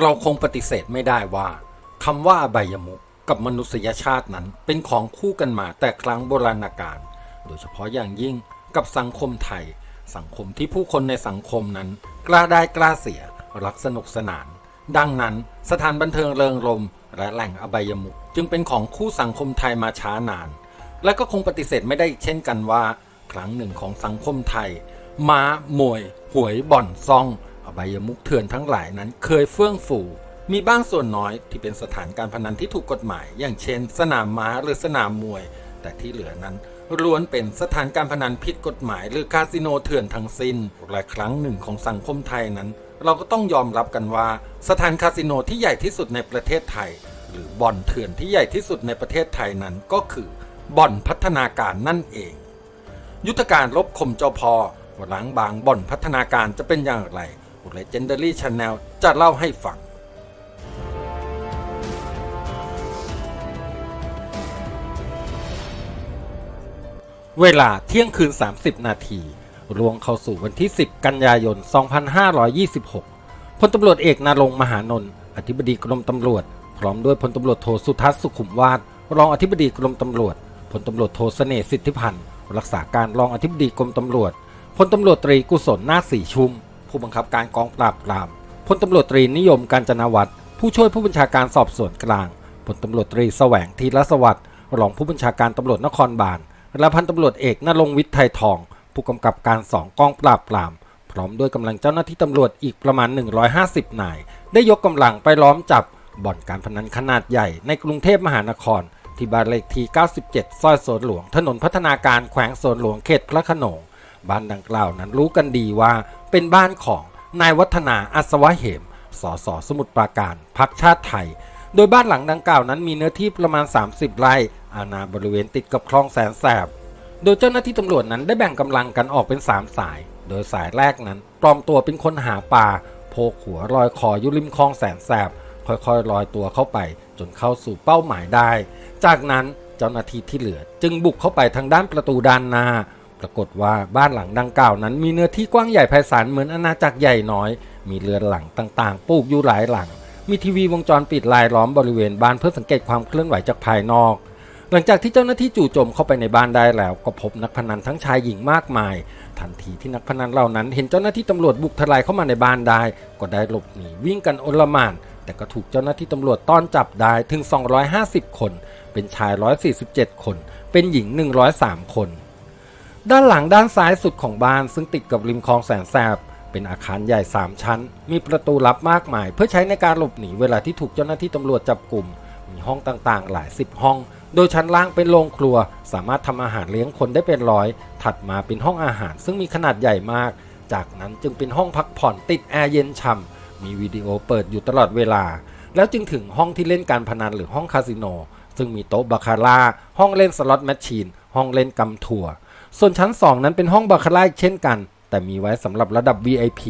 เราคงปฏิเสธไม่ได้ว่าคำว่าอบายมุกกับมนุษยชาตินั้นเป็นของคู่กันมาแต่ครั้งโบราณกาลโดยเฉพาะอย่างยิ่งกับสังคมไทย สังคมที่ผู้คนในสังคมนั้น กล้าได้กล้าเสีย รักสนุกสนาน ดังนั้นสถานบันเทิงเริงรม และแหล่งอบายมุกจึงเป็นของคู่สังคมไทยมาช้านาน และก็คงปฏิเสธไม่ได้เช่นกันว่า ครั้งหนึ่งของสังคมไทย ม้ามวย หวยบ่อนซ่อง อบายมุกเถื่อนทั้งหลายนั้นเคยเฟื่องฟูมีบ้างส่วนน้อยที่เป็นสถานการพนันที่ถูกกฎหมาย อย่างเช่น สนามม้าหรือสนามมวย แต่ที่เหลือนั้นล้วนเป็นสถานการพนันผิดกฎหมายหรือคาสิโนเถื่อนทั้งสิ้นและครั้งหนึ่งของสังคมไทยนั้น เราก็ต้องยอมรับกันว่า สถานคาสิโนที่ใหญ่ที่สุดในประเทศไทย หรือบ่อนเถื่อนที่ใหญ่ที่สุดในประเทศไทยนั้นก็คือบ่อนพัฒนาการนั่นเอง ยุทธการลบคมเจ้าพอหล้างบางบ่อนพัฒนาการจะเป็นอย่างไร Legendary Channel จะเล่าให้ฟังเวลาเที่ยงคืน 30 นาทีรวงเข้าสู่วันที่ 10 กันยายน 2526 พลตำรวจเอกนารงมหานนท์ อธิบดีกรมตำรวจ พร้อมด้วยพลตำรวจโทสุทัศน์สุขุมวาทรองอธิบดีกรมตำรวจ พลตำรวจโทเสน่ห์สิทธิพันธ์ รักษาการรองอธิบดีกรมตำรวจ พลตำรวจตรีกุศลนาคสีชุม ผู้บังคับการกองปราบปรามพลตำรวจตรีนิยมการจนาวัตรผู้ช่วยผู้บัญชาการสอบสวนกลางพลตำรวจตรีแสวงทีรสวัสดิ์รองผู้บัญชาการตำรวจนครบาลและพันตำรวจเอกนรงวิทย์ไทยทอง ผู้กำกับการสองกองปราบปราม พร้อมด้วยกำลังเจ้าหน้าที่ตำรวจอีกประมาณ 150 นาย ได้ยกกำลังไปล้อมจับบ่อนการพนันขนาดใหญ่ในกรุงเทพมหานคร ที่บ้านเลขที่ 97 ซอยสวนหลวง ถนนพัฒนาการแขวงสวนหลวงเขตพระโขนง บ้านดังกล่าวนั้นรู้กันดีว่าเป็นบ้านของนายวัฒนาอัศวะเหม สสสมุทรปราการพักชาติไทย โดยบ้านหลังดังกล่าวนั้นมีเนื้อที่ประมาณ 30 ไร่ อาณาบริเวณติดกับคลองแสนแสบ โดยเจ้าหน้าที่ตำรวจนั้นได้แบ่งกำลังกันออกเป็น 3 สาย โดยสายแรกนั้นปลอมตัวเป็นคนหาปลาโพกหัวลอยคออยู่ริมคลองแสนแสบ ค่อยๆลอยตัวเข้าไป จนเข้าสู่เป้าหมายได้ จากนั้นเจ้าหน้าที่ที่เหลือจึงบุกเข้าไปทางด้านประตูด้านหน้า ปรากฏว่าบ้านหลังดังกล่าวนั้นมีเนื้อที่กว้างใหญ่ไพศาลเหมือนอาณาจักรใหญ่น้อย มีเรือนหลังต่างๆ ปลูกอยู่หลายหลัง มีทีวีวงจรปิดลายล้อมบริเวณบ้านเพื่อสังเกตความเคลื่อนไหวจากภายนอก หลังจากที่เจ้าหน้าที่จู่โจมเข้าไปในบ้านได้แล้ว ก็พบนักพนันทั้งชายหญิงมากมาย ทันทีที่นักพนันเหล่านั้น เห็นเจ้าหน้าที่ตำรวจบุกทลายเข้ามาในบ้านได้ ก็ได้หลบหนีวิ่งกันโอลมาน แต่ก็ถูกเจ้าหน้าที่ตำรวจต้อนจับได้ถึง 250 คน เป็นชาย 147 คน เป็นหญิง 103 คน ด้านหลังด้านซ้ายสุดของบ้านซึ่งติดกับริมคลองแสนแสบ เป็นอาคารใหญ่ 3 ชั้น มีประตูลับมากมาย เพื่อใช้ในการหลบหนีเวลาที่ถูกเจ้าหน้าที่ตำรวจจับกลุ่ม มีห้องต่างๆ หลายสิบห้อง โดยชั้นล่างเป็นโรงครัว สามารถทำอาหารเลี้ยงคนได้เป็นร้อย ถัดมาเป็นห้องอาหาร ซึ่งมีขนาดใหญ่มาก จากนั้นจึงเป็นห้องพักผ่อนติดแอร์เย็นฉ่ำมีวิดีโอเปิดอยู่ตลอดเวลา แล้วจึงถึงห้องที่เล่นการพนันหรือห้องคาสิโน ซึ่งมีโต๊ะบาคาร่า ห้องเล่นสล็อตแมชชีน ห้องเล่นกำถั่ว ส่วนชั้น 2 นั้นเป็นห้องบาคาร่าเช่นกัน แต่มีไว้สำหรับระดับ VIP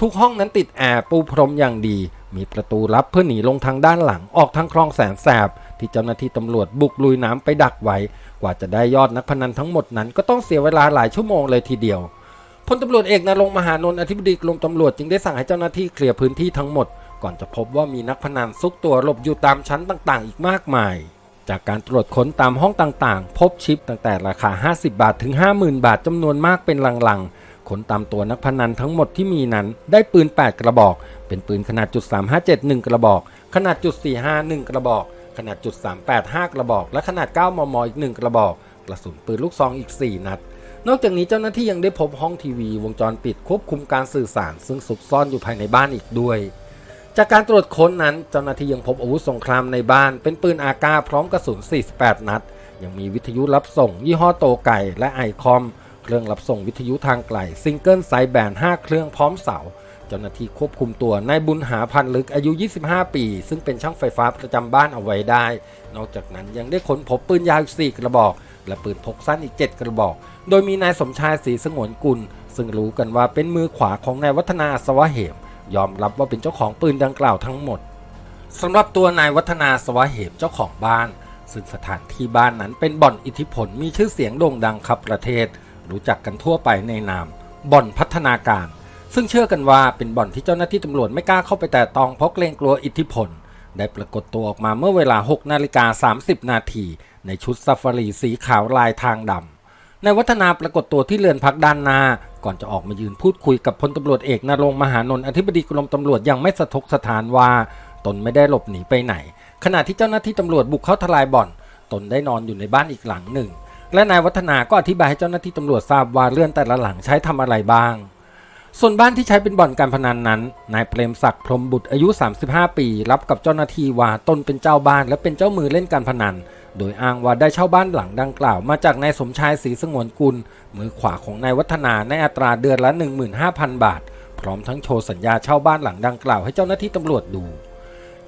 ทุกห้องนั้นติดแอร์ปูพรมอย่างดี มีประตูลับเพื่อหนีลงทางด้านหลังออกทางคลองแสนแสบ ที่เจ้าหน้าที่ตำรวจบุกลุยน้ำไปดักไว้ กว่าจะได้ยอดนักพนันทั้งหมดนั้นก็ต้องเสียเวลาหลายชั่วโมงเลยทีเดียวพลตำรวจเอกนรงมหานนท์อธิบดีกรมตำรวจจึงได้สั่งให้เจ้าหน้าที่เคลียร์พื้นที่ทั้งหมด ก่อนจะพบว่ามีนักพนันซุกตัวหลบอยู่ตามชั้นต่างๆ อีกมากมาย จากการตรวจค้นตามห้องต่างๆ พบชิปตั้งแต่ราคา 50 บาทถึง 50,000 บาทจำนวนมากเป็นลังๆค้นตามตัวนักพนันทั้งหมดที่มีนั้น ได้ปืน 8 กระบอก เป็นปืนขนาดจุด357 1 กระบอก ขนาดจุด45 1 กระบอก ขนาดจุด385กระบอก และขนาด 9 มม อีก 1 กระบอก กระสุนปืนลูกซองอีก 4 นัด นอกจากนี้เจ้าหน้าที่ยังได้พบห้องทีวี วงจรปิดควบคุมการสื่อสาร ซึ่งซุกซ่อนอยู่ภายในบ้านอีกด้วย จากการตรวจค้นนั้นเจ้าหน้าที่ยังพบอาวุธสงครามในบ้าน เป็นปืนอากาพร้อมกระสุน 48 นัด ยังมีวิทยุรับส่ง ยี่ห้อโตไก่และไอคอม เครื่องรับส่งวิทยุทางไกลซิงเกิลไซแบน 5 เครื่องพร้อมเสา เจ้าหน้าที่ควบคุมตัวนายบุญหาพันลึกอายุ 25 ปี ซึ่งเป็นช่างไฟฟ้าประจำบ้านเอาไว้ได้ นอกจากนั้นยังได้ค้นพบปืนยาวอีก4กระบอก และปืนพกสั้นอีก 7 กระบอก โดยมีนายสมชายศรีสงวนกุล ซึ่งรู้กันว่าเป็นมือขวาของนายวัฒนาอัศวะเหม ยอมรับว่าเป็นเจ้าของปืนดังกล่าวทั้งหมดสำหรับตัวนายวัฒนาสวะเหมเจ้าของบ้าน ซึ่งสถานที่บ้านนั้นเป็นบ่อนอิทธิพลมีชื่อเสียงโด่งดังขับประเทศ รู้จักกันทั่วไปในนาม บ่อนพัฒนาการ ซึ่งเชื่อกันว่าเป็นบ่อนที่เจ้าหน้าที่ตำรวจไม่กล้าเข้าไปแต่ตองเพราะเกรงกลัวอิทธิพล ได้ปรากฏตัวออกมาเมื่อเวลา 6 นาฬิกา 30 นาทีในชุดซาฟารีสีขาวลายทางดำ ในวัฒนาปรากฏตัวที่เรือนพักด้านหน้าก่อนจะออกมายืนพูดคุยกับพลตำรวจเอกนรงมหานนท์อธิบดีกรมตำรวจยังไม่สะทกสถานว่า ตนไม่ได้หลบหนีไปไหน ขณะที่เจ้าหน้าที่ตำรวจบุกเข้าทลายบ่อน ตนได้นอนอยู่ในบ้านอีกหลังหนึ่ง และนายวัฒนาก็อธิบายให้เจ้าหน้าที่ตำรวจทราบว่าเรือนแต่ละหลังใช้ทำอะไรบ้าง ส่วนบ้านที่ใช้เป็นบ่อนการพนันนั้น นายเปรมศักดิ์พรหมบุตรอายุ 35 ปี รับกับเจ้าหน้าที่ว่าตนเป็นเจ้าบ้านและเป็นเจ้ามือเล่นการพนัน โดยอ้างว่าได้เช่าบ้านหลังดังกล่าวมาจากนายสมชายศรีสงวนกุล มือขวาของนายวัฒนาในอัตราเดือนละ 15,000 บาท พร้อมทั้งโชว์สัญญาเช่าบ้านหลังดังกล่าวให้เจ้าหน้าที่ตำรวจดู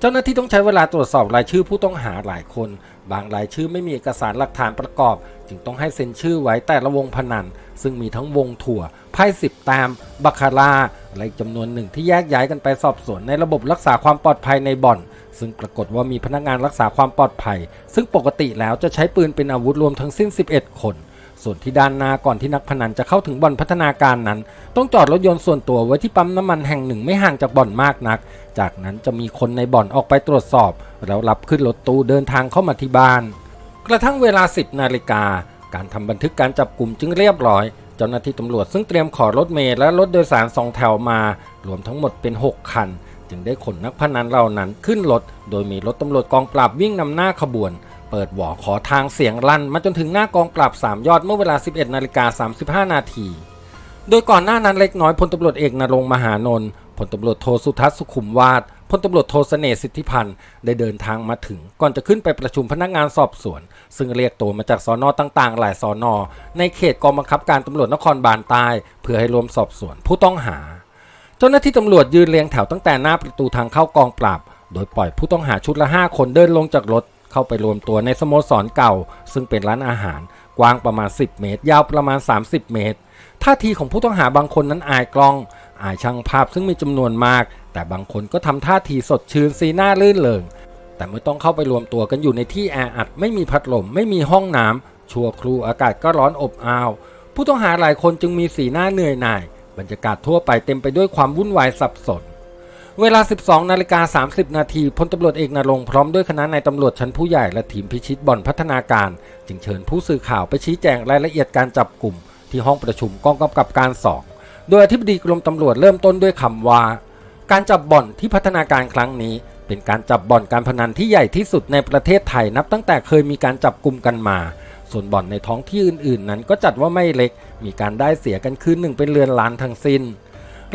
เจ้าหน้าที่ต้องใช้เวลาตรวจสอบรายชื่อผู้ต้องหาหลายคน บางรายชื่อไม่มีเอกสารหลักฐานประกอบ จึงต้องให้เซ็นชื่อไว้แต่ละวงพนัน ซึ่งมีทั้งวงถั่ว ไพ่สิบแตมบัคาร่าและอีกจำนวนหนึ่งที่แยกย้ายกันไปสอบสวนในระบบรักษาความปลอดภัยในบ่อน ซึ่งปรากฏว่ามีพนักงานรักษาความปลอดภัย ซึ่งปกติแล้วจะใช้ปืนเป็นอาวุธรวมทั้งสิ้น 11 คน ส่วนที่ด้านหน้าก่อนที่นักพนันจะเข้าถึงบ่อนพัฒนาการนั้น ต้องจอดรถยนต์ส่วนตัวไว้ที่ปั๊มน้ำมันแห่งหนึ่งไม่ห่างจากบ่อนมากนัก จากนั้นจะมีคนในบ่อนออกไปตรวจสอบ แล้วรับขึ้นรถตู้เดินทางเข้ามาที่บ้าน กระทั่งเวลา 10นาฬิกาการทำบันทึกการจับกลุ่มจึงเรียบร้อย เจ้าหน้าที่ตำรวจซึ่งเตรียมขอรถเมล์และรถโดยสารสองแถวมา รวมทั้งหมดเป็น 6 คัน จึงได้ขนนักพนันเหล่านั้นขึ้นรถ โดยมีรถตำรวจกองปราบวิ่งนำหน้าขบวน เปิดหวอขอทางเสียงลั่นมาจนถึงหน้ากองปราบ3ยอดเมื่อเวลา 11นาฬิกา35 นาที โดยก่อนหน้านั้นเล็กน้อยพลตำรวจเอกนรงมหานนท์พลตำรวจโทสุทัศน์สุขุมวาทพลตำรวจโทเสน่ห์สิทธิพันธ์ได้เดินทางมาถึง ก่อนจะขึ้นไปประชุมพนักงานสอบสวน ซึ่งเรียกตัวมาจากสอนอต่างๆ หลายสอนอในเขตกองบังคับการตำรวจนครบาลใต้ เพื่อให้รวมสอบสวนผู้ต้องหา เจ้าหน้าที่ตำรวจยืนเรียงแถวตั้งแต่หน้าประตูทางเข้ากองปราบ โดยปล่อยผู้ต้องหาชุดละ 5 คนเดินลงจากรถ เข้าไปรวมตัวในสโมสรเก่า ซึ่งเป็นร้านอาหาร กว้างประมาณ 10 เมตร ยาวประมาณ 30 เมตร ท่าทีของผู้ต้องหาบางคนนั้นอายกล้อง อายช่างภาพซึ่งมีจำนวนมาก แต่บางคนก็ทำท่าทีสดชื่นสีหน้าลื่นเริงแต่เมื่อต้องเข้าไปรวมตัวกันอยู่ในที่แออัดไม่มีพัดลมไม่มีห้องน้ำชั่วครูอากาศก็ร้อนอบอ้าว ผู้ต้องหาหลายคนจึงมีสีหน้าเหนื่อยหน่าย บรรยากาศทั่วไปเต็มไปด้วยความวุ่นวายสับสน เวลา 12 นาฬิกา 30 นาทีพลตำรวจเอกนรงพร้อมด้วยคณะนายตำรวจชั้นผู้ใหญ่และทีมพิชิตบ่อนพัฒนาการ จึงเชิญผู้สื่อข่าวไปชี้แจงรายละเอียดการจับกลุ่ม ที่ห้องประชุมกองกำกับการสองโดยอธิบดีกรมตำรวจเริ่มต้นด้วยคำว่า การจับบ่อนที่พัฒนาการครั้งนี้ เป็นการจับบ่อนการพนันที่ใหญ่ที่สุดในประเทศไทยนับตั้งแต่เคยมีการจับกลุ่มกันมา ส่วนบ่อนในท้องที่อื่น ๆ นั้นก็จัดว่าไม่เล็ก มีการได้เสียกันคืนหนึ่งเป็นเรือนล้านทั้งสิ้น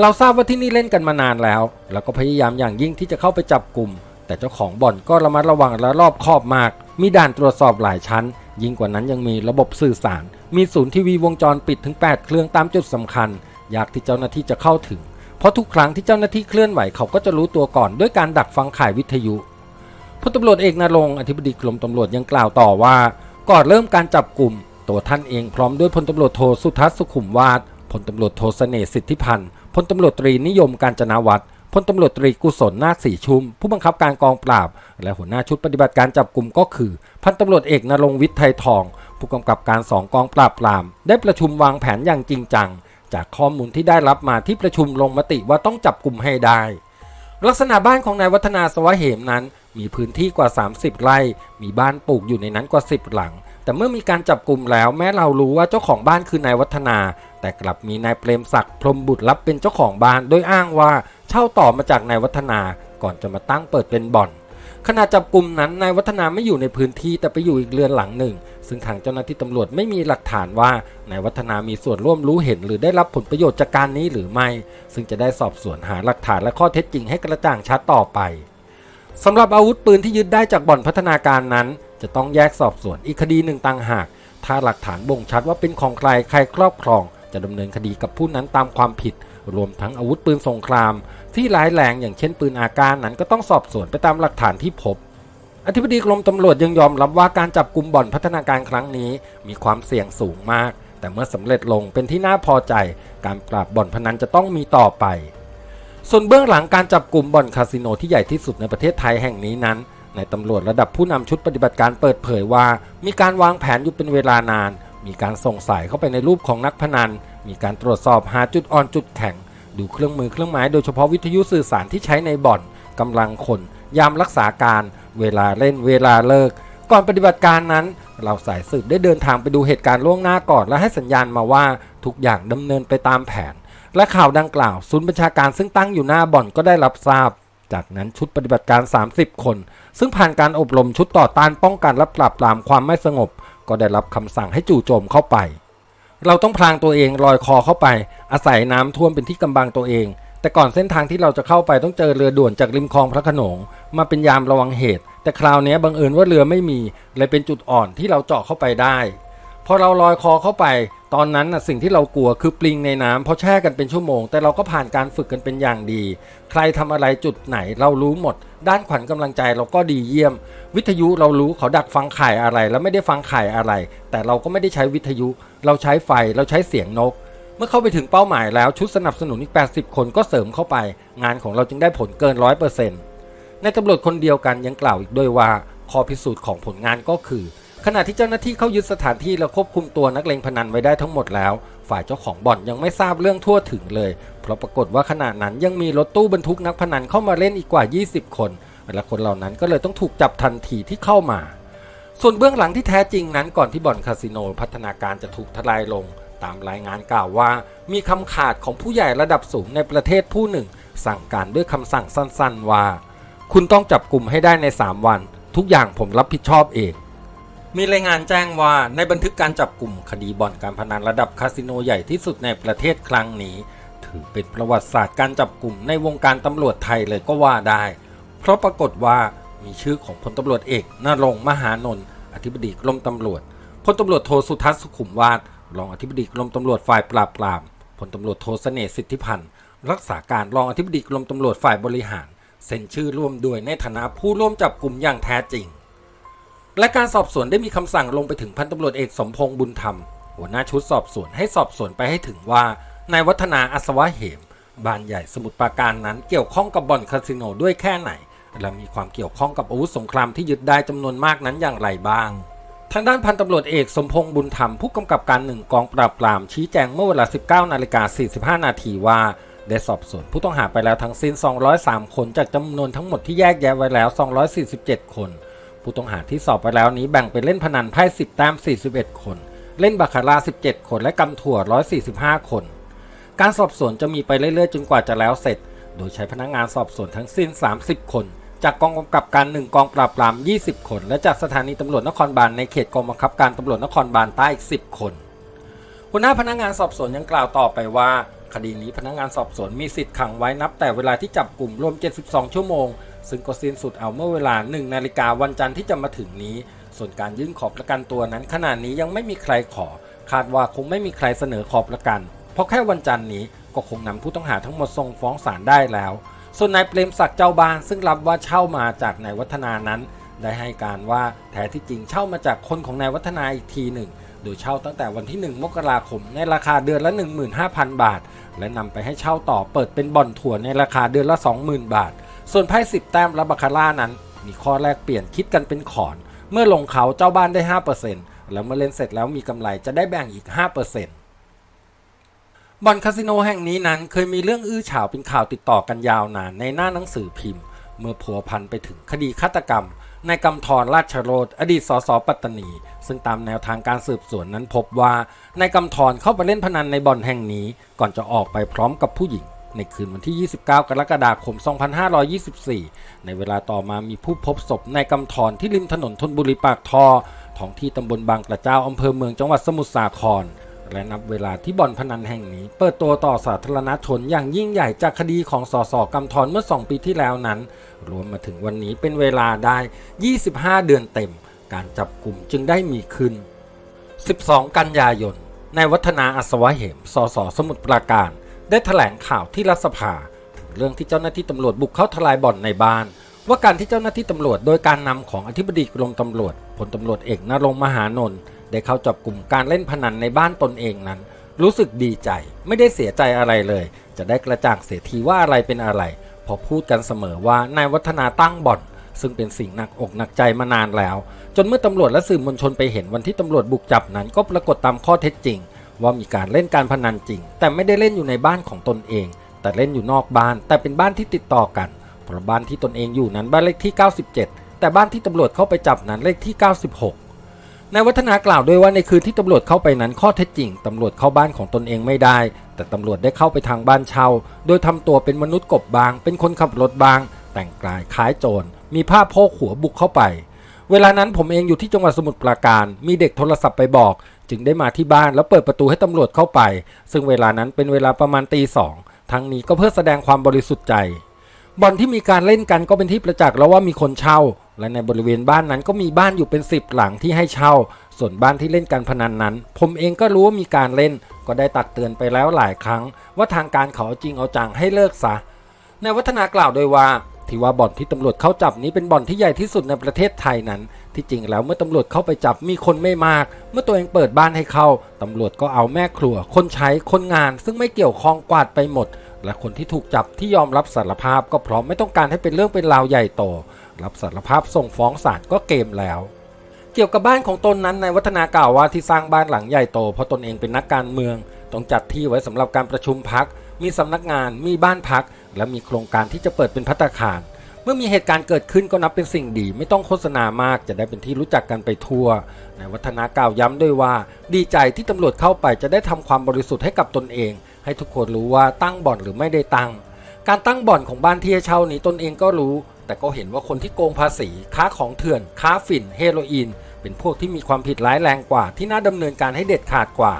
เราทราบว่าที่นี่เล่นกันมานานแล้ว แล้วก็พยายามอย่างยิ่งที่จะเข้าไปจับกลุ่ม แต่เจ้าของบ่อนก็ระมัดระวังและรอบคอบมาก มีด่านตรวจสอบหลายชั้น ยิ่งกว่านั้นยังมีระบบสื่อสาร มีศูนย์ทีวีวงจรปิดถึง 8 เครื่องตามจุดสำคัญ ยากที่เจ้าหน้าที่จะเข้าถึง เพราะทุกครั้งที่เจ้าหน้าที่เคลื่อนไหวเขาก็จะรู้ตัวก่อนด้วยการดักฟังข่ายวิทยุพลตำรวจเอกนรงอธิบดีกรมตำรวจยังกล่าวต่อว่า ก่อนเริ่มการจับกลุ่ม ตัวท่านเองพร้อมด้วยพลตำรวจโทสุทัศน์สุขุมวาทพลตำรวจโทเสน่ห์สิทธิพันธ์ พลตำรวจตรีนิยมการจนาวัฒน์พลตำรวจตรีกุศลนาคสีชุม ผู้บังคับการกองปราบ และหัวหน้าชุดปฏิบัติการจับกลุ่มก็คือ พันตำรวจเอกนรงวิทย์ไทยทอง ผู้กำกับการสองกองปราบปราม ได้ประชุมวางแผนอย่างจริงจัง จากข้อมูลที่ได้รับมาที่ประชุมลงมติว่าต้องจับกลุ่มให้ได้ ลักษณะบ้านของนายวัฒนาสวะเหมนั้น มีพื้นที่กว่า 30 ไร่ มีบ้านปลูกอยู่ในนั้นกว่า 10 หลัง แต่เมื่อมีการจับกลุ่มแล้วแม้เรารู้ว่าเจ้าของบ้านคือนายวัฒนา แต่กลับมีนายเปรมศักดิ์พรมบุตรรับเป็นเจ้าของบ้านโดยอ้างว่าเช่าต่อมาจากนายวัฒนาก่อนจะมาตั้งเปิดเป็นบ่อนขณะจับกลุ่มนั้นนายวัฒนาไม่อยู่ในพื้นที่แต่ไปอยู่อีกเรือนหลังหนึ่ง ซึ่งทางเจ้าหน้าที่ตำรวจไม่มีหลักฐานว่านายวัฒนามีส่วนร่วมรู้เห็นหรือได้รับผลประโยชน์จากการนี้หรือไม่ ซึ่งจะได้สอบสวนหาหลักฐานและข้อเท็จจริงให้กระจ่างชัดต่อไปสำหรับอาวุธปืนที่ยึดได้จากบ่อนพัฒนาการนั้น จะต้องแยกสอบสวนอีกคดีหนึ่งต่างหาก ถ้าหลักฐานบ่งชัดว่าเป็นของใครใครครอบครอง จะดำเนินคดีกับผู้นั้นตามความผิด รวมทั้งอาวุธปืนสงคราม ที่ร้ายแรงอย่างเช่นปืนอาการนั้นก็ต้องสอบสวนไปตามหลักฐานที่พบอธิบดีกรมตำรวจยังยอมรับว่าการจับกลุ่มบ่อนพัฒนาการครั้งนี้ มีความเสี่ยงสูงมาก แต่เมื่อสำเร็จลงเป็นที่น่าพอใจ การปราบบ่อนพนันจะต้องมีต่อไป ส่วนเบื้องหลังการจับกลุ่มบ่อนคาสิโนที่ใหญ่ที่สุดในประเทศไทยแห่งนี้นั้นในตำรวจระดับผู้นำชุดปฏิบัติการเปิดเผยว่า มีการวางแผนอยู่เป็นเวลานาน มีการส่งสายเข้าไปในรูปของนักพนัน มีการตรวจสอบหาจุดอ่อนจุดแข็ง ดูเครื่องมือเครื่องไม้โดยเฉพาะวิทยุสื่อสารที่ใช้ในบ่อนกำลังคนยามรักษาการ เวลาเล่นเวลาเลิก ก่อนปฏิบัติการนั้น เราสายสืบได้เดินทางไปดูเหตุการณ์ล่วงหน้าก่อน และให้สัญญาณมาว่าทุกอย่างดำเนินไปตามแผน และข่าวดังกล่าวศูนย์บัญชาการซึ่งตั้งอยู่หน้าบ่อนก็ได้รับทราบ จากนั้นชุดปฏิบัติการ 30 คน ซึ่งผ่านการอบรมชุดต่อต้านป้องกันและปราบปรามความไม่สงบ ก็ได้รับคำสั่งให้จู่โจมเข้าไป เราต้องพรางตัวเองลอยคอเข้าไป อาศัยน้ำท่วมเป็นที่กำบังตัวเอง แต่ก่อนเส้นทางที่เราจะเข้าไปต้องเจอเรือด่วนจากริมคลองพระโขนง มาเป็นยามระวังเหตุ แต่คราวนี้บังเอิญว่าเรือไม่มีเลยเป็นจุดอ่อนที่เราเจาะเข้าไปได้พอเราลอยคอเข้าไป ตอนนั้นน่ะสิ่งที่เรากลัวคือปลิงในน้ำเพราะแช่กันเป็นชั่วโมง แต่เราก็ผ่านการฝึกกันเป็นอย่างดี ใครทำอะไรจุดไหนเรารู้หมด ด้านขวัญกำลังใจเราก็ดีเยี่ยม วิทยุเรารู้เขาดักฟังข่ายอะไร แล้วไม่ได้ฟังข่ายอะไร แต่เราก็ไม่ได้ใช้วิทยุ เราใช้ไฟเราใช้เสียงนก เมื่อเข้าไปถึงเป้าหมายแล้วชุดสนับสนุนอีก 80 คนก็เสริมเข้าไป งานของเราจึงได้ผลเกิน100%ในตำรวจคนเดียวกันยังกล่าวอีกด้วยว่าข้อพิสูจน์ของผลงานก็คือ ขณะที่เจ้าหน้าที่เข้ายึดสถานที่และควบคุมตัวนักเลงพนันไว้ได้ทั้งหมดแล้ว ฝ่ายเจ้าของบ่อนยังไม่ทราบเรื่องทั่วถึงเลย เพราะปรากฏว่าขณะนั้นยังมีรถตู้บรรทุกนักพนันเข้ามาเล่นอีกกว่า 20 คน และคนเหล่านั้นก็เลยต้องถูกจับทันทีที่เข้ามา ส่วนเบื้องหลังที่แท้จริงนั้นก่อนที่บ่อนคาสิโนพัฒนาการจะถูกทลายลง ตามรายงานกล่าวว่า มีคำขาดของผู้ใหญ่ระดับสูงในประเทศผู้หนึ่ง สั่งการด้วยคำสั่งสั้น ๆ ว่า คุณต้องจับกลุ่มให้ได้ใน 3 วัน ทุกอย่างผมรับผิดชอบเอง มีรายงานแจ้งว่าในบันทึกการจับกลุ่มคดีบ่อนการพนันระดับคาสิโนใหญ่ที่สุดในประเทศครั้งนี้ ถือเป็นประวัติศาสตร์การจับกลุ่มในวงการตำรวจไทยเลยก็ว่าได้ เพราะปรากฏว่ามีชื่อของพลตำรวจเอกนรงมหานนท์อธิบดีกรมตำรวจพลตำรวจโทสุทัศน์สุขุมวาทรองอธิบดีกรมตำรวจฝ่ายปราบปรามพลตำรวจโทเสน่ห์สิทธิพันธ์รักษาการรองอธิบดีกรมตำรวจฝ่ายบริหารเซ็นชื่อร่วมด้วยในฐานะผู้ร่วมจับกลุ่มอย่างแท้จริง และการสอบสวนได้มีคำสั่งลงไปถึงพันตำรวจเอกสมพงษ์บุญธรรม หัวหน้าชุดสอบสวนให้สอบสวนไปให้ถึงว่านายวัฒนาอัศวะเหม บานใหญ่สมุทรปราการนั้นเกี่ยวข้องกับบ่อนคาสิโนด้วยแค่ไหน และมีความเกี่ยวข้องกับอาวุธสงครามที่ยึดได้จำนวนมากนั้นอย่างไรบ้าง ทางด้านพันตำรวจเอกสมพงษ์บุญธรรมผู้กำกับการหนึ่งกองปราบปรามชี้แจงเมื่อเวลา 19นาฬิกา45 นาทีว่าได้สอบสวนผู้ต้องหาไปแล้วทั้งสิ้น 203 คนจากจำนวนทั้งหมดที่แยกแยะไว้แล้ว 247 คน ผู้ต้องหาที่สอบไปแล้วนี้แบ่งเป็นเล่นพนันไพ่10แต้ม41 คน เล่นบาคาร่า17 คนและกำถั่ว 145 คน การสอบสวนจะมีไปเรื่อยๆ จนกว่าจะแล้วเสร็จ โดยใช้พนักงานสอบสวนทั้งสิ้น 30 คน จากกองกำกับการ 1 กองปราบปราม 20 คน และจากสถานีตำรวจนครบาลในเขตกองบังคับการตำรวจนครบาลใต้อีก 10 คนหัวหน้าพนักงานสอบสวนยังกล่าวต่อไปว่า คดีนี้พนักงานสอบสวนมีสิทธิ์ขังไว้นับแต่เวลาที่จับกลุ่มรวม 72 ชั่วโมง ซึ่งก็สิ้นสุดเอาเมื่อเวลา 1 นาฬิกาวันจันทร์ที่จะมาถึงนี้ ส่วนการยื่นขอประกันตัวนั้นขณะนี้ยังไม่มีใครขอ คาดว่าคงไม่มีใครเสนอขอประกัน เพราะแค่วันจันทร์นี้ก็คงนำผู้ต้องหาทั้งหมดส่งฟ้องศาลได้แล้ว ส่วนนายเปรมศักดิ์เจ้าบ้านซึ่งรับว่าเช่ามาจากนายวัฒนานั้นได้ให้การว่าแท้ที่จริงเช่ามาจากคนของนายวัฒนาอีกทีหนึ่ง โดยเช่าตั้งแต่วันที่ 1 มกราคมในราคาเดือนละ 15,000 บาท และนำไปให้เช่าต่อเปิดเป็นบ่อนถั่วในราคาเดือนละ 20,000 บาท ส่วนไพ่10แต้มและบาคาร่านั้น มีข้อแลกเปลี่ยนคิดกันเป็นขอน เมื่อลงเขาเจ้าบ้านได้ 5%แล้วเมื่อเล่นเสร็จแล้วมีกำไรจะได้แบ่งอีก 5%บ่อนคาสิโนแห่งนี้นั้นเคยมีเรื่องอื้อฉาวเป็นข่าวติดต่อกันยาวนานในหน้าหนังสือพิมพ์ เมื่อผัวพันไปถึงคดีฆาตกรรมนายกำธรราชโรธอดีตสสปัตตานี ซึ่งตามแนวทางการสืบสวนนั้นพบว่านายกำธรเข้าไปเล่นพนันในบ่อนแห่งนี้ ก่อนจะออกไปพร้อมกับผู้หญิง ในคืนวันที่ 29 กรกฎาคม 2524 ในเวลาต่อมามีผู้พบศพนายกำธรที่ริมถนนธนบุรีปากท่อท้องที่ตำบลบางกระเจ้าอำเภอเมืองจังหวัดสมุทรสาคร และนับเวลาที่บ่อนพนันแห่งนี้ เปิดตัวต่อสาธารณชนอย่างยิ่งใหญ่จากคดีของสสกำธรเมื่อ 2 ปีที่แล้วนั้น รวมมาถึงวันนี้เป็นเวลาได้ 25 เดือนเต็ม การจับกลุ่มจึงได้มีขึ้น 12 กันยายนนายวัฒนาอัศวะเหม สส สมุทรปราการ ได้แถลงข่าวที่รัฐสภาถึงเรื่องที่เจ้าหน้าที่ตำรวจบุกเข้าทลายบ่อนในบ้าน ว่าการที่เจ้าหน้าที่ตำรวจโดยการนำของอธิบดีกรมตำรวจพลตำรวจเอกนรงมหานนท์ได้เข้าจับกลุ่มการเล่นพนันในบ้านตนเองนั้น รู้สึกดีใจไม่ได้เสียใจอะไรเลย จะได้กระจ่างเสียทีว่าอะไรเป็นอะไร พอพูดกันเสมอว่านายวัฒนาตั้งบ่อนซึ่งเป็นสิ่งหนักอกหนักใจมานานแล้ว จนเมื่อตำรวจและสื่อมวลชนไปเห็นวันที่ตำรวจบุกจับนั้นก็ปรากฏตามข้อเท็จจริง ว่ามีการเล่นการพนันจริง แต่ไม่ได้เล่นอยู่ในบ้านของตนเอง แต่เล่นอยู่นอกบ้าน แต่เป็นบ้านที่ติดต่อกันเพราะบ้านที่ตนเองอยู่นั้นบ้านเลขที่ 97 แต่บ้านที่ตำรวจเข้าไปจับนั้นเลขที่ 96 นายวัฒนากล่าวด้วยว่าในคืนที่ตำรวจเข้าไปนั้นข้อเท็จจริงตำรวจเข้าบ้านของตนเองไม่ได้ แต่ตำรวจได้เข้าไปทางบ้านเช่า โดยทำตัวเป็นมนุษย์กบบาง เป็นคนขับรถบาง แต่งกายคล้ายโจร มีผ้าโพกหัวบุกเข้าไปเวลานั้นผมเองอยู่ที่จังหวัดสมุทรปราการ มีเด็กโทรศัพท์ไปบอก จึงได้มาที่บ้านแล้วเปิดประตูให้ตำรวจเข้าไป ซึ่งเวลานั้นเป็นเวลาประมาณตีสองทั้งนี้ก็เพื่อแสดงความบริสุทธิ์ใจบ่อนที่มีการเล่นกันก็เป็นที่ประจักษ์แล้วว่ามีคนเช่า และในบริเวณบ้านนั้นก็มีบ้านอยู่เป็นสิบหลังที่ให้เช่า ส่วนบ้านที่เล่นการพนันนั้น ผมเองก็รู้ว่ามีการเล่น ก็ได้ตักเตือนไปแล้วหลายครั้ง ว่าทางการเขาจริงเอาจังให้เลิกซะนายวัฒนากล่าวโดยว่าที่ว่าบ่อนที่ตำรวจเข้าจับนี้เป็นบ่อนที่ใหญ่ที่สุดในประเทศไทยนั้น ที่จริงแล้วเมื่อตำรวจเข้าไปจับมีคนไม่มาก เมื่อตัวเองเปิดบ้านให้เข้าตำรวจก็เอาแม่ครัว คนใช้คนงาน ซึ่งไม่เกี่ยวข้องกวาดไปหมด และคนที่ถูกจับที่ยอมรับสารภาพก็เพราะไม่ต้องการให้เป็นเรื่องเป็นราวใหญ่โต รับสารภาพส่งฟ้องศาลก็เกมแล้วเกี่ยวกับบ้านของตนนั้นนายวัฒนากล่าวว่าที่สร้างบ้านหลังใหญ่โตเพราะตนเองเป็นนักการเมือง ต้องจัดที่ไว้สำหรับการประชุมพัก มีสำนักงาน มีบ้านพัก และมีโครงการที่จะเปิดเป็นพัตคาร มื่อมีเหตุการณ์เกิดขึ้นก็นับเป็นสิ่งดี ไม่ต้องโฆษณามากจะได้เป็นที่รู้จักกันไปทั่วนายวัฒนากล่าวย้ำด้วยว่า ดีใจที่ตำรวจเข้าไปจะได้ทำความบริสุทธิ์ให้กับตนเอง ให้ทุกคนรู้ว่าตั้งบ่อนหรือไม่ได้ตั้ง การตั้งบ่อนของบ้านที่เช่านี้ตนเองก็รู้ แต่ก็เห็นว่าคนที่โกงภาษี ค้าของเถื่อน ค้าฝิ่น เฮโรอีน เป็นพวกที่มีความผิดร้ายแรงกว่า ที่น่าดำเนินการให้เด็ดขาดกว่า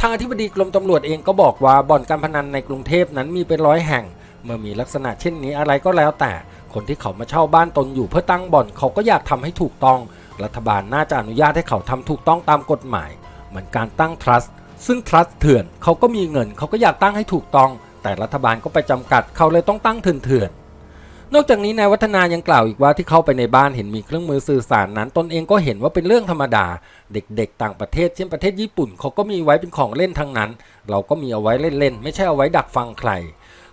ทางอธิบดีกรมตำรวจเองก็บอกว่าบ่อนการพนันในกรุงเทพนั้นมีเป็นร้อยแห่ง เมื่อมีลักษณะเช่นนี้อะไรก็แล้วแต่ คนที่เขามาเช่าบ้านตนอยู่เพื่อตั้งบ่อนเขาก็อยากทำให้ถูกต้อง รัฐบาลน่าจะอนุญาตให้เขาทำถูกต้องตามกฎหมาย เหมือนการตั้งทรัสต์ซึ่งทรัสต์เถื่อนเขาก็มีเงินเขาก็อยากตั้งให้ถูกต้อง แต่รัฐบาลก็ไปจำกัดเขาเลยต้องตั้งเถื่อนนอกจากนี้นายวัฒนายังกล่าวอีกว่าที่เข้าไปในบ้านเห็นมีเครื่องมือสื่อสารนั้น ตนเองก็เห็นว่าเป็นเรื่องธรรมดา เด็กๆ ต่างประเทศเช่นประเทศญี่ปุ่นเขาก็มีไว้เป็นของเล่นทั้งนั้น เราก็มีเอาไว้เล่นๆ ไม่ใช่เอาไว้ดักฟังใคร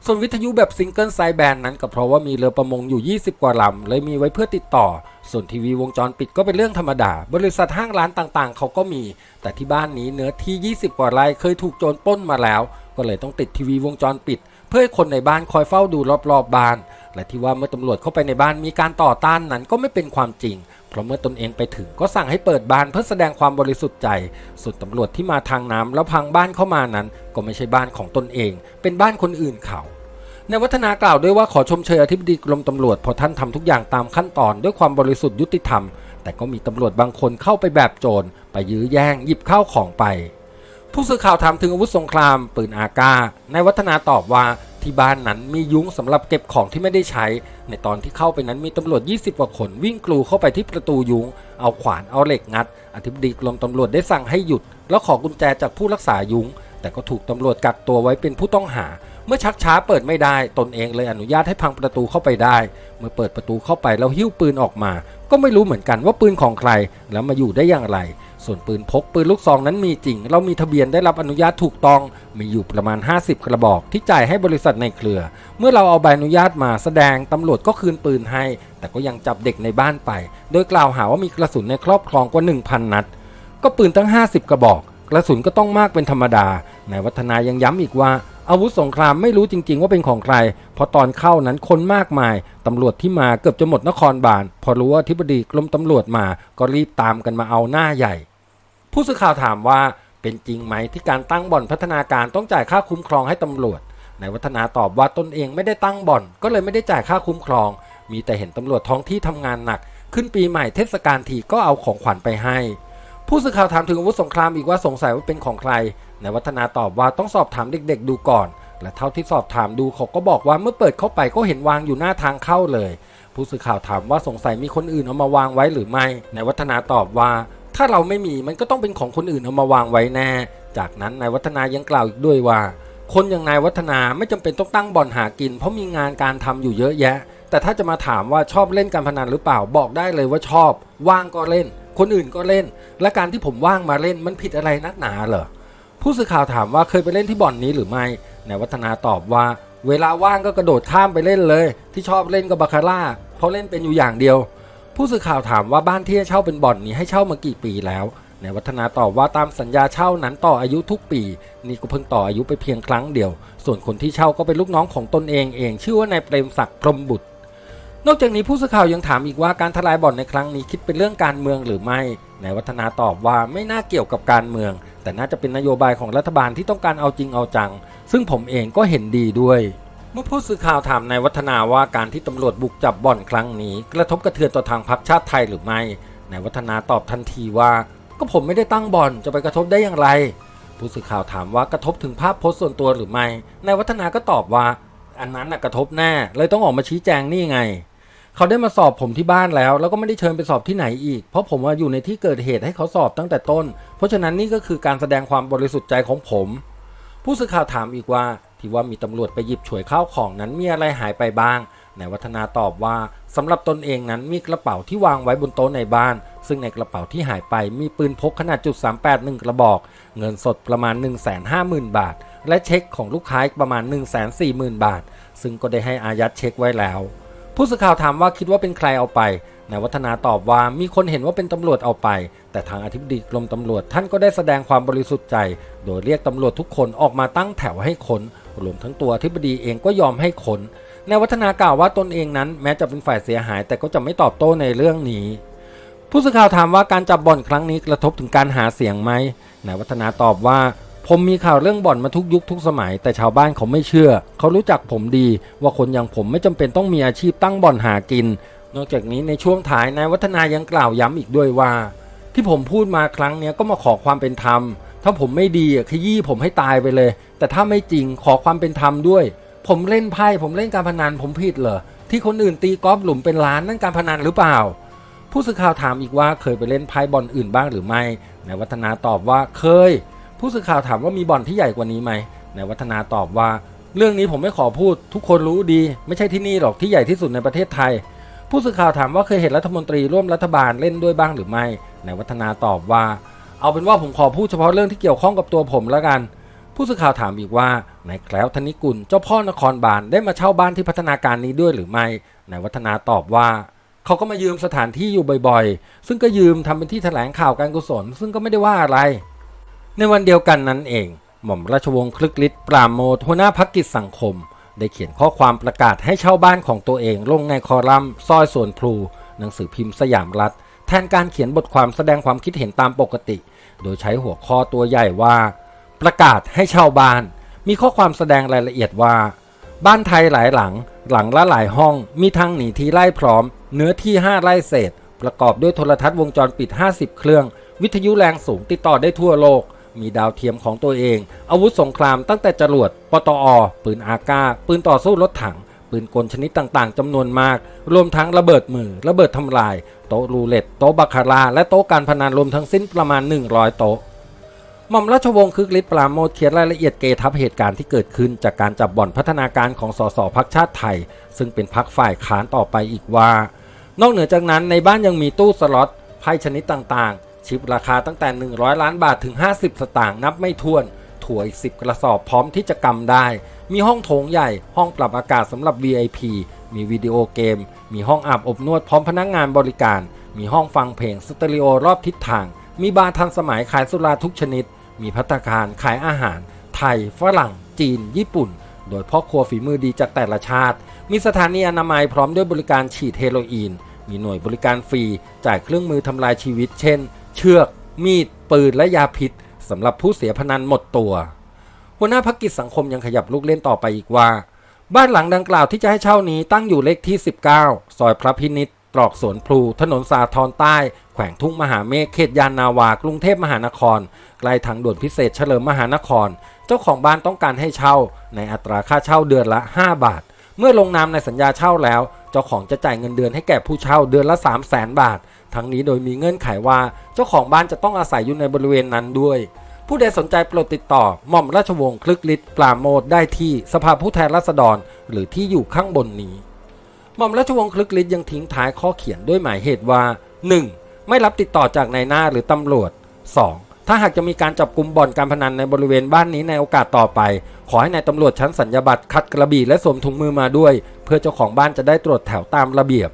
ส่วนวิทยุแบบซิงเกิลไซแบนนั้นก็เพราะว่ามีเรือประมงอยู่ 20 กว่าลำเลยมีไว้เพื่อติดต่อ ส่วนทีวีวงจรปิดก็เป็นเรื่องธรรมดา บริษัทห้างร้านต่างๆ เขาก็มี แต่ที่บ้านนี้เนื้อที่ 20 กว่าไร่เคยถูกโจรปล้นมาแล้ว ก็เลยต้องติดทีวีวงจรปิด เพื่อให้คนในบ้านคอยเฝ้าดูรอบๆบ้าน และที่ว่าเมื่อตำรวจเข้าไปในบ้านมีการต่อต้านนั้นก็ไม่เป็นความจริงเพราะเมื่อตนเองไปถึงก็สั่งให้เปิดบ้านเพื่อแสดงความบริสุทธิ์ใจ ส่วนตำรวจที่มาทางน้ำแล้วพังบ้านเข้ามานั้น ก็ไม่ใช่บ้านของตนเอง เป็นบ้านคนอื่นเขา ในวัฒนากล่าวด้วยว่าขอชมเชยอธิบดีกรมตำรวจพราะท่านทำทุกอย่างตามขั้นตอนด้วยความบริสุทธิ์ยุติธรรม แต่ก็มีตำรวจบางคนเข้าไปแบบโจรไปยื้อแย่งหยิบข้าวของไป ผู้สื่อข่าวถามถึงอาวุธสงคราม ปืนอากา ในวัฒนาตอบว่าที่บ้านนั้นมียุ้งสำหรับเก็บของที่ไม่ได้ใช้ ในตอนที่เข้าไปนั้นมีตำรวจ 20 กว่าคนวิ่งกลูเข้าไปที่ประตูยุ้ง เอาขวานเอาเหล็กงัด อธิบดีกรมตำรวจได้สั่งให้หยุด แล้วขอกุญแจจากผู้รักษายุ้ง แต่ก็ถูกตำรวจกักตัวไว้เป็นผู้ต้องหา เมื่อชักช้าเปิดไม่ได้ตนเองเลยอนุญาตให้พังประตูเข้าไปได้ เมื่อเปิดประตูเข้าไปแล้วหิ้วปืนออกมา ก็ไม่รู้เหมือนกันว่าปืนของใคร แล้วมาอยู่ได้อย่างไร ส่วนปืนพกปืนลูกซองนั้นมีจริง เรามีทะเบียนได้รับอนุญาตถูกต้อง มีอยู่ประมาณ 50 กระบอกที่จ่ายให้บริษัทในเครือ เมื่อเราเอาใบอนุญาตมาแสดงตำรวจก็คืนปืนให้ แต่ก็ยังจับเด็กในบ้านไป โดยกล่าวหาว่ามีกระสุนในครอบครองกว่า 1,000 นัด ก็ปืนตั้ง 50 กระบอก กระสุนก็ต้องมากเป็นธรรมดานายวัฒนายังย้ำอีกว่า อาวุธสงครามไม่รู้จริง ๆ ว่าเป็นของใคร เพราะตอนเข้านั้นคนมากมาย ตำรวจที่มาเกือบจะหมดนครบาล พอรู้ว่าอธิบดีกรมตำรวจมา ก็รีบตามกันมาเอาหน้าใหญ่ ผู้สื่อข่าวถามว่าเป็นจริงไหมที่การตั้งบ่อนพัฒนาการต้องจ่ายค่าคุ้มครองให้ตำรวจ นายวัฒนาตอบว่าตนเองไม่ได้ตั้งบ่อน ก็เลยไม่ได้จ่ายค่าคุ้มครอง มีแต่เห็นตำรวจท้องที่ทำงานหนัก ขึ้นปีใหม่เทศกาลทีก็เอาของขวัญไปให้ผู้สื่อข่าวถามถึงอาวุธสงครามอีกว่าสงสัยว่าเป็นของใคร นายวัฒนาตอบว่าต้องสอบถามเด็กๆดูก่อน และเท่าที่สอบถามดูเขาก็บอกว่าเมื่อเปิดเข้าไปก็เห็นวางอยู่หน้าทางเข้าเลย ผู้สื่อข่าวถามว่าสงสัยมีคนอื่นเอามาวางไว้หรือไม่นายวัฒนาตอบว่า ถ้าเราไม่มีมันก็ต้องเป็นของคนอื่นเอามาวางไว้แน่ จากนั้นนายวัฒนายังกล่าวอีกด้วยว่า คนอย่างนายวัฒนาไม่จำเป็นต้องตั้งบ่อนหากิน เพราะมีงานการทำอยู่เยอะแยะ แต่ถ้าจะมาถามว่าชอบเล่นการพนันหรือเปล่าบอกได้เลยว่าชอบ ว่างก็เล่น คนอื่นก็เล่น และการที่ผมว่างมาเล่นมันผิดอะไรนักหนาเหรอ ผู้สื่อข่าวถามว่าเคยไปเล่นที่บ่อนนี้หรือไม่นายวัฒนาตอบว่า เวลาว่างก็กระโดดข้ามไปเล่นเลย ที่ชอบเล่นก็บาคาร่าเพราะเล่นเป็นอยู่อย่างเดียว ผู้สื่อข่าวถามว่าบ้านที่เช่าเป็นบ่อนนี้ให้เช่ามากี่ปีแล้วในวัฒนาตอบว่าตามสัญญาเช่านั้นต่ออายุทุกปี นี่ก็เพิ่งต่ออายุไปเพียงครั้งเดียว ส่วนคนที่เช่าก็เป็นลูกน้องของตนเองเอง ชื่อว่านายเปรมศักดิ์พรมบุตร นอกจากนี้ผู้สื่อข่าวยังถามอีกว่าการทลายบ่อนในครั้งนี้คิดเป็นเรื่องการเมืองหรือไม่ นายวัฒนาตอบว่าไม่น่าเกี่ยวกับการเมือง แต่น่าจะเป็นนโยบายของรัฐบาลที่ต้องการเอาจริงเอาจัง ซึ่งผมเองก็เห็นดีด้วย เมื่อผู้สื่อข่าวถามนายวัฒนาว่าการที่ตำรวจบุกจับบ่อนครั้งนี้ กระทบกระเทือนต่อทางพรรคชาติไทยหรือไม่นายวัฒนาตอบทันทีว่า ก็ผมไม่ได้ตั้งบ่อนจะไปกระทบได้อย่างไร ผู้สื่อข่าวถามว่ากระทบถึงภาพโพสต์ส่วนตัวหรือไม่นายวัฒนาก็ตอบว่า อันนั้นกระทบแน่เลยต้องออกมาชี้แจงนี่ไง เขาได้มาสอบผมที่บ้านแล้ว แล้วก็ไม่ได้เชิญไปสอบที่ไหนอีก เพราะผมว่าอยู่ในที่เกิดเหตุให้เขาสอบตั้งแต่ต้น เพราะฉะนั้นนี่ก็คือการแสดงความบริสุทธิ์ใจของผม ผู้สื่อข่าวถามอีกว่า ที่ว่ามีตำรวจไปหยิบฉวยข้าวของนั้นมีอะไรหายไปบ้างนายวัฒนาตอบว่าสำหรับตนเองนั้นมีกระเป๋าที่วางไว้บนโต๊ะในบ้าน ซึ่งในกระเป๋าที่หายไปมีปืนพกขนาดจุด38 1 กระบอก เงินสดประมาณ 150,000 บาท และเช็คของลูกค้าอีกประมาณ 140,000 บาท ซึ่งก็ได้ให้อายัดเช็คไว้แล้ว ผู้สื่อข่าวถามว่าคิดว่าเป็นใครเอาไปนายวัฒนาตอบว่ามีคนเห็นว่าเป็นตำรวจเอาไป แต่ทางอธิบดีกรมตำรวจท่านก็ได้แสดงความบริสุทธิ์ใจ โดยเรียกตำรวจทุกคนออกมาตั้งแถวให้ค้นรวมทั้งตัวอธิบดีเองก็ยอมให้ค้นนายวัฒนากล่าวว่าตนเองนั้น แม้จะเป็นฝ่ายเสียหาย แต่ก็จะไม่ตอบโต้ในเรื่องนี้ ผู้สื่อข่าวถามว่าการจับบ่อนครั้งนี้กระทบถึงการหาเสียงไหมนายวัฒนาตอบว่า ผมมีข่าวเรื่องบ่อนมาทุกยุคทุกสมัย แต่ชาวบ้านเขาไม่เชื่อ เขารู้จักผมดี ว่าคนอย่างผมไม่จำเป็นต้องมีอาชีพตั้งบ่อนหากิน นอกจากนี้ในช่วงท้ายนายวัฒนายังกล่าวย้ำอีกด้วยว่า ที่ผมพูดมาครั้งนี้ก็มาขอความเป็นธรรม ถ้าผมไม่ดีขยี้ผมให้ตายไปเลย แต่ถ้าไม่จริงขอความเป็นธรรมด้วย ผมเล่นไพ่ผมเล่นการพนันผมผิดเหรอที่คนอื่นตีกอล์ฟหลุมเป็นล้านนั่นการพนันหรือเปล่า ผู้สื่อข่าวถามอีกว่าเคยไปเล่นไพ่บอลอื่นบ้างหรือไม่นายวัฒนาตอบว่าเคย ผู้สื่อข่าวถามว่ามีบ่อนที่ใหญ่กว่านี้ไหมนายวัฒนาตอบว่า เรื่องนี้ผมไม่ขอพูด ทุกคนรู้ดี ไม่ใช่ที่นี่หรอกที่ใหญ่ที่สุดในประเทศไทย ผู้สื่อข่าวถามว่าเคยเห็นรัฐมนตรีร่วมรัฐบาลเล่นด้วยบ้างหรือไม่นายวัฒนาตอบว่า เอาเป็นว่าผมขอพูดเฉพาะเรื่องที่เกี่ยวข้องกับตัวผมแล้วกัน ผู้สื่อข่าวถามอีกว่านายแคล้วธนิกุลเจ้าพ่อนครบาลได้มาเช่าบ้านที่พัฒนาการนี้ด้วยหรือไม่นายวัฒนาตอบว่าเขาก็มายืมสถานที่อยู่บ่อยๆ ซึ่งก็ยืมทำเป็นที่แถลงข่าวการกุศล ซึ่งก็ไม่ได้ว่าอะไร ในวันเดียวกันนั้นเอง หม่อมราชวงศ์คลึกฤทธิ์ปราโมทหัวหน้าพักกิจสังคม ได้เขียนข้อความประกาศให้เช่าบ้านของตัวเองลงในคอลัมน์ซอยสวนพลู หนังสือพิมพ์สยามรัฐ แทนการเขียนบทความแสดงความคิดเห็นตามปกติ โดยใช้หัวข้อตัวใหญ่ว่า ประกาศให้เช่าบ้าน มีข้อความแสดงรายละเอียดว่า บ้านไทยหลายหลัง หลังละหลายห้อง มีทางหนีทีไล่พร้อม เนื้อที่ 5 ไร่เศษ ประกอบด้วยโทรทัศน์วงจรปิด 50 เครื่อง วิทยุแรงสูงติดต่อได้ทั่วโลก มีดาวเทียมของตัวเอง อาวุธสงครามตั้งแต่จรวด ปตอ ปืนอากา ปืนต่อสู้รถถัง ปืนกลชนิดต่างๆจำนวนมาก รวมทั้งระเบิดมือ ระเบิดทำลาย โต๊ะรูเล็ต โต๊ะบาคาร่าและโต๊ะการพนันรวมทั้งสิ้นประมาณ 100 โต๊ะหม่อมราชวงศ์คึกฤทธิ์ปราโมทเขียนรายละเอียดเกทับเหตุการณ์ที่เกิดขึ้นจากการจับบ่อนพัฒนาการของสสพักชาติไทย ซึ่งเป็นพักฝ่ายค้านต่อไปอีกว่า นอกเหนือจากนั้นในบ้านยังมีตู้สล็อตไพ่ชนิดต่างๆ ชิปราคาตั้งแต่ 100 ล้านบาทถึง 50 สตางค์นับไม่ถ้วน ถั่วอีก 10 กระสอบพร้อมที่จะกำได้ มีห้องโถงใหญ่ ห้องปรับอากาศสำหรับ VIP มีวิดีโอเกม มีห้องอาบอบนวดพร้อมพนักงงานบริการ มีห้องฟังเพลงสเตอริโอรอบทิศทาง มีบาร์ทันสมัยขายสุราทุกชนิด มีพัตคารขายอาหาร ไทย ฝรั่ง จีน ญี่ปุ่น โดยพ่อครัวฝีมือดีจากแต่ละชาติ มีสถานีอนามัยพร้อมด้วยบริการฉีดเฮโรอีน มีหน่วยบริการฟรี จ่ายเครื่องมือทำลายชีวิต เช่น เชือก มีด ปืน และยาพิษสำหรับผู้เสียพนันหมดตัว หัวหน้าพักกิจสังคมยังขยับลูกเล่นต่อไปอีกว่า บ้านหลังดังกล่าวที่จะให้เช่านี้ตั้งอยู่เลขที่ 19 ซอยพระพินิษตรอกสวนพลู ถนนสาทรใต้ แขวงทุ่งมหาเมฆ เขตยานนาวา กรุงเทพมหานคร ใกล้ทางด่วนพิเศษเฉลิมมหานคร เจ้าของบ้านต้องการให้เช่า ในอัตราค่าเช่าเดือนละ 5 บาท เมื่อลงนามในสัญญาเช่าแล้ว เจ้าของจะจ่ายเงินเดือนให้แก่ผู้เช่าเดือนละ 3 0 0 0 0 0 บาท ทั้งนี้โดยมีเงื่อนไขว่าเจ้าของบ้านจะต้องอาศัยอยู่ในบริเวณนั้นด้วย ผู้ใดสนใจโปรดติดต่อหม่อมราชวงศ์คลึกฤทธิ์ปราโมทได้ที่สภาผู้แทนราษฎร หรือที่อยู่ข้างบนนี้หม่อมราชวงศ์คลึกฤทธิ์ยังทิ้งท้ายข้อเขียนด้วยหมายเหตุว่า 1. ไม่รับติดต่อจากนายหน้าหรือตำรวจ 2. ถ้าหากจะมีการจับกลุ่มบ่อนการพนันในบริเวณบ้านนี้ในโอกาสต่อไป ขอให้นายตำรวจชั้นสัญญาบัตรคัดกระบี่และสวมถุงมือมาด้วย เพื่อเจ้าของบ้านจะได้ตรวจแถวตามระเบียบ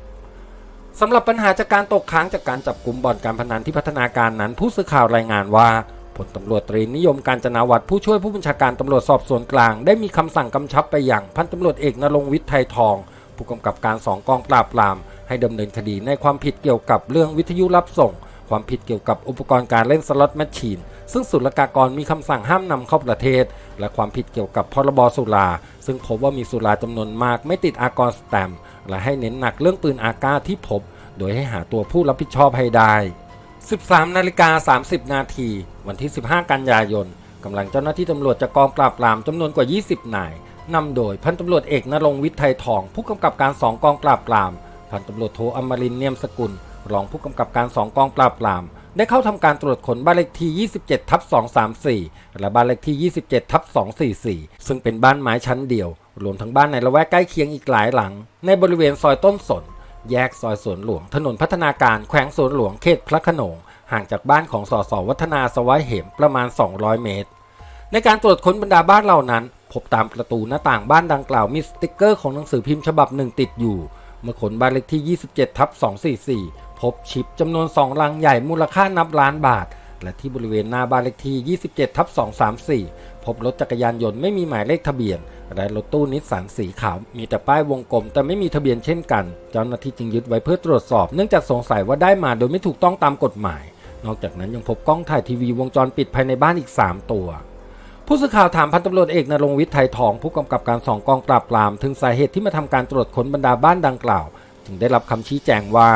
สำหรับปัญหาจากการตกค้างจากการจับกลุ่มบ่อนการพนันที่พัฒนาการนั้น ผู้สื่อข่าวรายงานว่าพลตำรวจตรีนิยมการจนาวัตรผู้ช่วยผู้บัญชาการตำรวจสอบสวนกลาง ได้มีคำสั่งกำชับไปอย่างพันตำรวจเอกนรงค์วิทย์ไทยทอง ผู้กำกับการสองกองปราบปราม ให้ดำเนินคดีในความผิดเกี่ยวกับเรื่องวิทยุรับส่ง ความผิดเกี่ยวกับอุปกรณ์การเล่นสล็อตแมชชีน ซึ่งศุลกากรมีคำสั่งห้ามนำเข้าประเทศ และความผิดเกี่ยวกับพรบสุราซึ่งพบว่ามีสุราจำนวนมากไม่ติดอากรสแตมป์ และให้เน้นหนักเรื่องปืนอากาที่พบ โดยให้หาตัวผู้รับผิดชอบให้ได้ 13นาฬิกา30 นาทีวันที่ 15 กันยายนกำลังเจ้าหน้าที่ตำรวจจากกองปราบปรามจำนวนกว่า 20 นายนำโดยพันตำรวจเอกนรงค์วิทย์ไทยทอง ผู้กำกับการ2กองปราบปราม พันตำรวจโทอมรินเนียมสกุล รองผู้กำกับการ2กองปราบปราม ได้เข้าทำการตรวจค้นบ้านเลขที่ 27 ทับ 234 และบ้านเลขที่ 27 ทับ 244 ซึ่งเป็นบ้านไม้ชั้นเดียว รวมทั้งบ้านในละแวกใกล้เคียงอีกหลายหลัง ในบริเวณซอยต้นสน แยกซอยสวนหลวง ถนนพัฒนาการแขวงสวนหลวงเขตพระโขนงห่างจากบ้านของสสวัฒนาสวัยเหมประมาณ 200 เมตร ในการตรวจค้นบรรดาบ้านเหล่านั้น พบตามประตูหน้าต่างบ้านดังกล่าวมีสติกเกอร์ของหนังสือพิมพ์ฉบับหนึ่งติดอยู่ เมื่อขนบ้านเลขที่ 27ทับ244 พบชิปจำนวน 2 ลังใหญ่มูลค่านับล้านบาท และที่บริเวณหน้าบ้านเลขที่ 27ทับ234 พบรถจักรยานยนต์ไม่มีหมายเลขทะเบียน และรถตู้นิสสันสีขาวมีแต่ป้ายวงกลม แต่ไม่มีทะเบียนเช่นกัน เจ้าหน้าที่จึงยึดไว้เพื่อตรวจสอบเนื่องจากสงสัยว่าได้มาโดยไม่ถูกต้องตามกฎหมาย นอกจากนั้นยังพบกล้องถ่ายทีวีวงจรปิดภายในบ้านอีก 3 ตัวผู้สื่อข่าวถามพันตำรวจเอกนรงวิทย์ไทยทอง ผู้กำกับการสองกองปราบปราม ถึงสาเหตุที่มาทำการตรวจค้นบรรดาบ้านดังกล่าว จึงได้รับคำชี้แจงว่า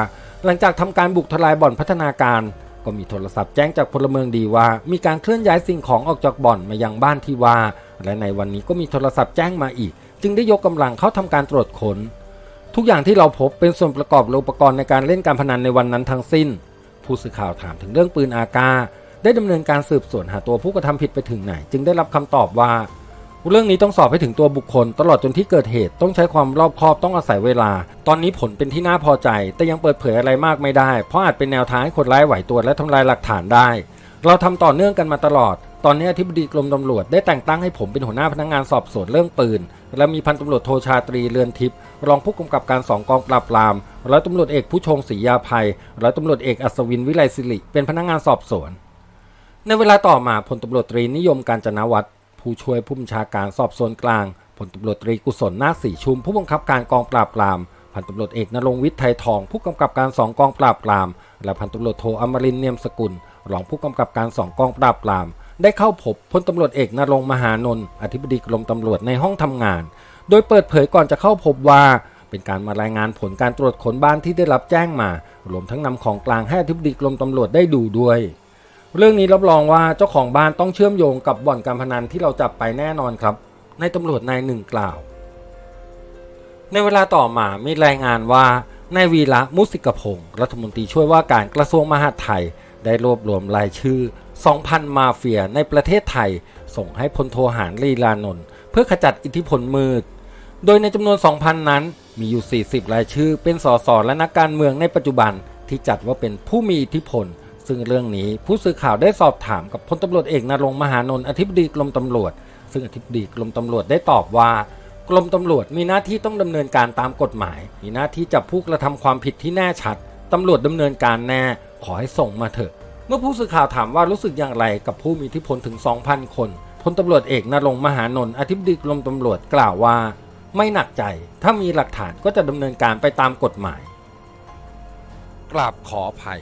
หลังจากทำการบุกทลายบ่อนพัฒนาการ ก็มีโทรศัพท์แจ้งจากพลเมืองดีว่า มีการเคลื่อนย้ายสิ่งของออกจากบ่อนมายังบ้านที่ว่า และในวันนี้ก็มีโทรศัพท์แจ้งมาอีก จึงได้ยกกำลังเข้าทำการตรวจค้น ทุกอย่างที่เราพบเป็นส่วนประกอบอุปกรณ์ในการเล่นการพนันในวันนั้นทั้งสิ้น ผู้สื่อข่าวถามถึงเรื่องปืนอากาได้ดำเนินการสืบสวนหาตัวผู้กระทำผิดไปถึงไหน จึงได้รับคำตอบว่า เรื่องนี้ต้องสอบให้ถึงตัวบุคคล ตลอดจนที่เกิดเหตุต้องใช้ความรอบคอบต้องอาศัยเวลา ตอนนี้ผลเป็นที่น่าพอใจ แต่ยังเปิดเผยอะไรมากไม่ได้ เพราะอาจเป็นแนวทางให้คนร้ายไหวตัวและทำลายหลักฐานได้ เราทำต่อเนื่องกันมาตลอด ตอนนี้อธิบดีกรมตำรวจได้แต่งตั้งให้ผมเป็นหัวหน้าพนักงานสอบสวนเรื่องปืน และมีพันตำรวจโทชาตรีเรือนทิพย์รองผู้กำกับการสองกองปราบปรามร้อยตำรวจเอกผู้ชงศรียาภัยร้อยตำรวจเอกอัศวินวิไลศิริเป็นพนักงานสอบสวน ในเวลาต่อมาพลตำรวจตรีนิยมการจนาวัตร ผู้ช่วยผู้บัญชาการสอบสวนกลางพลตำรวจตรีกุศลนาคศรีชุม ผู้บังคับการกองปราบปรามพันตำรวจเอกนรงวิทย์ไทยทอง ผู้กำกับการสองกองปราบปราม และพันตำรวจโทอมรินเนียมสกุล รองผู้กำกับการสองกองปราบปราม ได้เข้าพบพลตำรวจเอกนรงมหานนท์อธิบดีกรมตำรวจในห้องทำงาน โดยเปิดเผยก่อนจะเข้าพบว่าเป็นการมารายงานผลการตรวจค้นบ้านที่ได้รับแจ้งมา รวมทั้งนำของกลางให้อธิบดีกรมตำรวจได้ดูด้วย เรื่องนี้รับรองว่าเจ้าของบ้านต้องเชื่อมโยงกับบ่อนการพนันที่เราจับไปแน่นอนครับ ในตำรวจนายหนึ่งกล่าว ในเวลาต่อมามีรายงานว่านายวีระมุสิกพงศ์รัฐมนตรีช่วยว่าการกระทรวงมหาดไทย ได้รวบรวมรายชื่อ 2,000 มาเฟียในประเทศไทย ส่งให้พลโทหารลีลานนท์เพื่อขจัดอิทธิพลมืด โดยในจำนวน 2,000 นั้น มีอยู่ 40 รายชื่อ เป็นสสและนักการเมืองในปัจจุบันที่จัดว่าเป็นผู้มีอิทธิพล ซึ่งเรื่องนี้ผู้สื่อข่าวได้สอบถามกับพลตำรวจเอกนรงมหานนท์อธิบดีกรมตำรวจ ซึ่งอธิบดีกรมตำรวจได้ตอบว่ากรมตำรวจมีหน้าที่ต้องดำเนินการตามกฎหมาย มีหน้าที่จับผู้กระทำความผิดที่แน่ชัดตำรวจดำเนินการแน่ขอให้ส่งมาเถอะ เมื่อผู้สื่อข่าวถามว่ารู้สึกอย่างไรกับผู้มีอิทธิพลถึง 2,000 คนพลตำรวจเอกนรงมหานนท์อธิบดีกรมตำรวจกล่าวว่า ไม่หนักใจ ถ้ามีหลักฐานก็จะดำเนินการไปตามกฎหมายกราบขออภัย